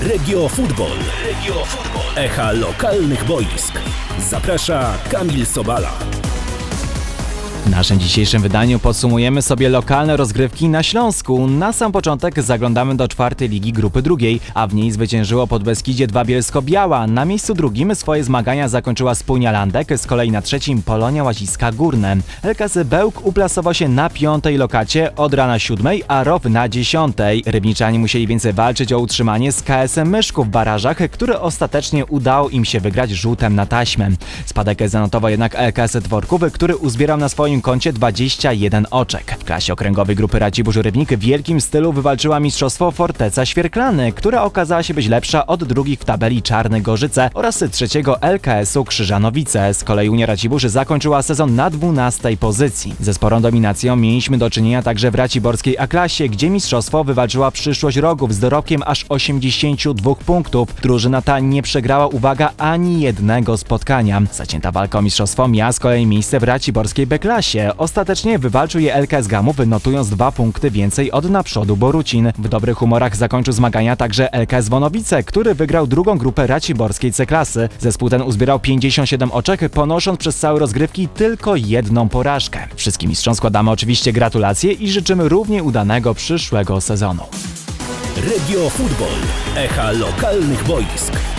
Regio Football. Regio Football. Echa lokalnych boisk. Zaprasza Kamil Sobala. W naszym dzisiejszym wydaniu podsumujemy sobie lokalne rozgrywki na Śląsku. Na sam początek zaglądamy do czwartej ligi grupy drugiej, a w niej zwyciężyło pod Beskidzie 2 Bielsko-Biała. Na miejscu drugim swoje zmagania zakończyła Spójnia Landek, z kolei na trzecim Polonia Łaziska Górne. LKS Bełk uplasował się na piątej lokacie, Odra na siódmej, a ROW na dziesiątej. Rybniczani musieli więcej walczyć o utrzymanie z KSM Myszków w barażach, które ostatecznie udało im się wygrać rzutem na taśmę. Spadek zanotował jednak LKS Dworków, który uzbierał na swoim koncie 21 oczek. W klasie okręgowej grupy Radzibórz Rybnik w wielkim stylu wywalczyła mistrzostwo Forteca Świerklany, która okazała się być lepsza od drugich w tabeli Czarne Gorzyce oraz trzeciego LKS-u Krzyżanowice. Z kolei Unia Racibórz zakończyła sezon na 12 pozycji. Ze sporą dominacją mieliśmy do czynienia także w Raciborskiej A-klasie, gdzie mistrzostwo wywalczyła przyszłość rogów z dorobkiem aż 82 punktów. Drużyna ta nie przegrała, uwaga, ani jednego spotkania. Zacięta walka o mistrzostwo miała z kolei miejsce w Raciborskiej B-klasie. Ostatecznie wywalczył je LKS Gamów, notując dwa punkty więcej od naprzódu Borucin. W dobrych humorach zakończył zmagania także LKS Wonowice, który wygrał drugą grupę Raciborskiej C-klasy. Zespół ten uzbierał 57 oczek, ponosząc przez całe rozgrywki tylko jedną porażkę. Wszystkim mistrzom składamy oczywiście gratulacje i życzymy równie udanego przyszłego sezonu. Regio Football. Echa lokalnych boisk.